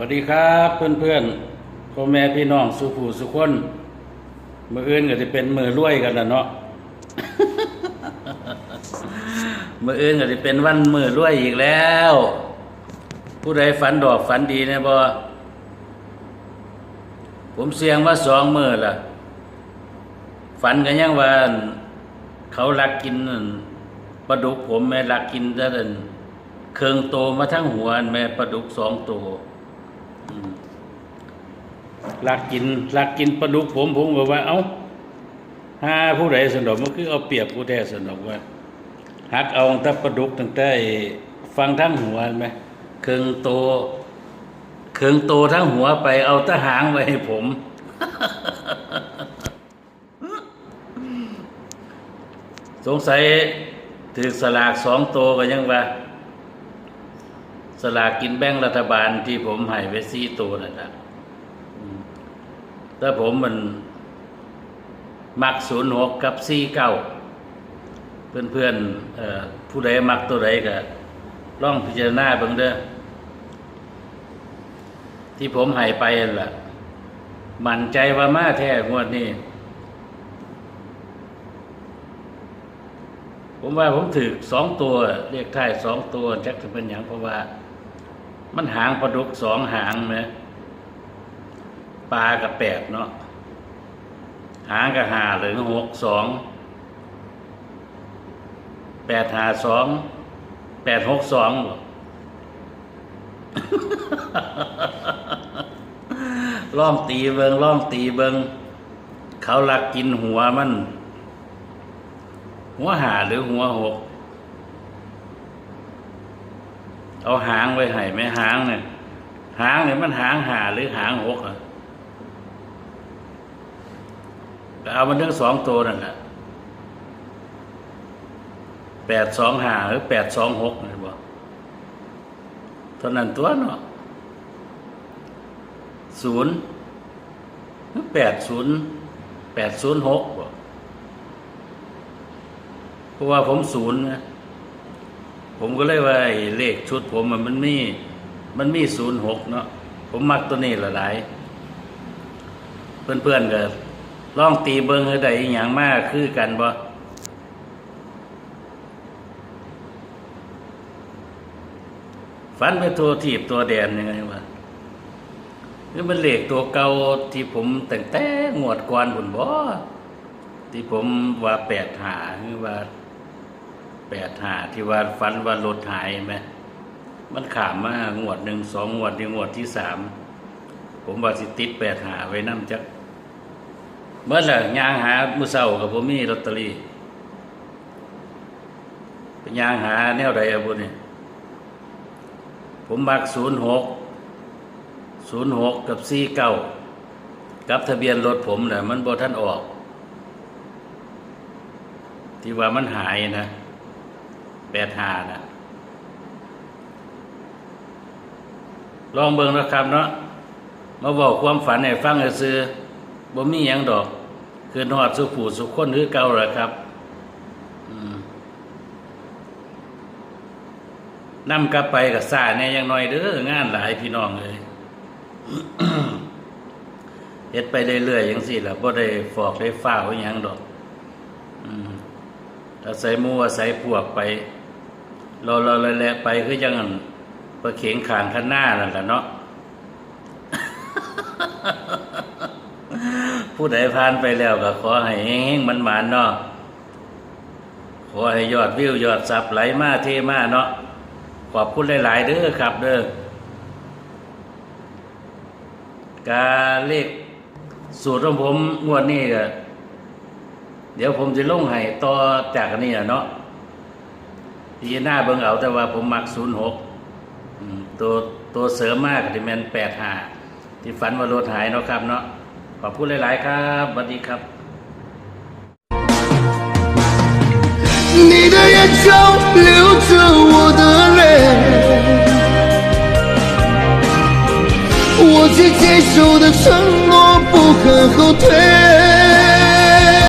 วัสดีครับเพื่อนเพื่อนๆพ่อแม่พี่น้องสุผู้สุคนมืออื่นก็จะเป็นมือรวยกันแล้วเนาะมืออื่นก็จะเป็นวันมือรวยอีกแล้ว ผู้ใดฝันดอกฝันดีเนี่ยบอผมเสียงว่าสองมือล่ะ ฝันกันยังว่าเขาลักกินปลาดุกผมแม่ลักกินซะนั่นเคืองโตมาทั้งหัวแม่ปลาดุกสองตัว ลักกินลักกินปลาดุกผมผมบอกว่า เอ้าห้าผู้ใดสนอกมันคือเอาเปรียบผู้แท้สนอกว่าหักเอาตั้งปลาดุกตั้งแต่ฟังทั้งหัวไหมเครื่องโตเครื่องโตทั้งหัวไปเอาตะหางไว้ให้ผมสงสัยถือสลากสองโตวก็ยังว่า สลากกินแบ่งรัฐบาลที่ผมให้ไว้สี่ตัวนั่นแหละ ถ้าผมมัน มักศูนย์หกกับสี่เก้าเพื่อนเพื่อนผู้ใดมักตัวใดก็ลองพิจารณาเบิ่งเด้อที่ผมให้ไปนั่นล่ะ มั่นใจว่ามาแท้งวดนี้ ผมว่าผมถือสองตัวเรียกท้ายสองตัวจักจะเป็นอย่างเพราะว่า มันหางปลาดุกสองหางไหม ปลากับแปดเนาะหางกับหาหรือหกสองแปดหาสองแปดหกสองล่องตีเบิงล่องตีเบิงเขาลักกินหัวมัน หัวหาหรือหัวหก เอาหางไว้ให้ไหมหางเนี่ยหางเนี่ยมันหางหาหรือหางหกอะ ก็เอามันทั้งสองตัวนั่นแหละแปดสองห้าหรือแปดสองหกนี่บอกเท่านั้นตัวเนาะศูนย์หรือแปดศูนย์แปดศูนย์หกบอกเพราะว่าผมศูนย์นะผมก็เลยว่าเลขชุดผมมันมีมันมีศูนย์หกเนาะผมมักตัวนี้ละหลายเพื่อนๆก็ ลองตีเบิ้งให้ได้อย่างมากคือกันบ่ฟันไปตัวทีบตัวแดนยังไงวะนี่มันเหล็กตัวเก่าที่ผมแต่งแต่งวดก่อนผุนบ่ที่ผมว่าแปดหาคือว่าแปดหาที่ว่าฟันว่ารถหายไหมมันขามมางวดหนึ่งสองงวดนี่งวดที่สามผมว่าสิติดแปดหาไว้นำจัก เมื่อไหร่ยางหามือเศร้ากับผมมีลอตเตอรี่เป็นยางหาแนวใดอะบุนี่ผมมักศูนย์หกศูนย์หกกับสี่เก้ากับทะเบียนรถผมเนี่ยมันบ่ท่านออก ที่ว่ามันหายนะแปดหานะลองเบิ่งนะครับเนาะมาบอกความฝันให้ฟังซื้อ บ่มีหยังดอก คือหอดสุผู้สุขคนคือเก่าแหละครับอืมกลับไปกับสาเนี่ยยังน้อยเด้องานหลายพี่น้องเลยเฮ็ดไปเรื่อยๆอย่างสี่ล่ะบ่ได้ฟอกได้ฟ้าวอหยังดอกอืมถ้าใส่มูอาศัยพวกไปรอๆแลๆไปคือจังอั่นประเข็งขางข้างหน้านั่นแหละเนาะ ผู้ใดผ่านไปแล้วก็ขอให้เฮงๆมันหมานเนาะขอให้ยอดวิวยอดซับไหลมาเทมาเนาะขอบคุณหลายๆเด้อครับเด้อการเลขสูตรของผมงวดนี้ก็เดี๋ยวผมจะลงให้ต่อจากนี้เนาะทีหน้าเบิ่งเอาแต่ว่าผมมักศูนย์หกตัวตัวเสริมมากที่แมนแปดหาที่ฝันว่ารถหายเนาะครับเนาะ ขอบคุณหล你的眼角流着我的泪，我却接受的承诺不肯后退。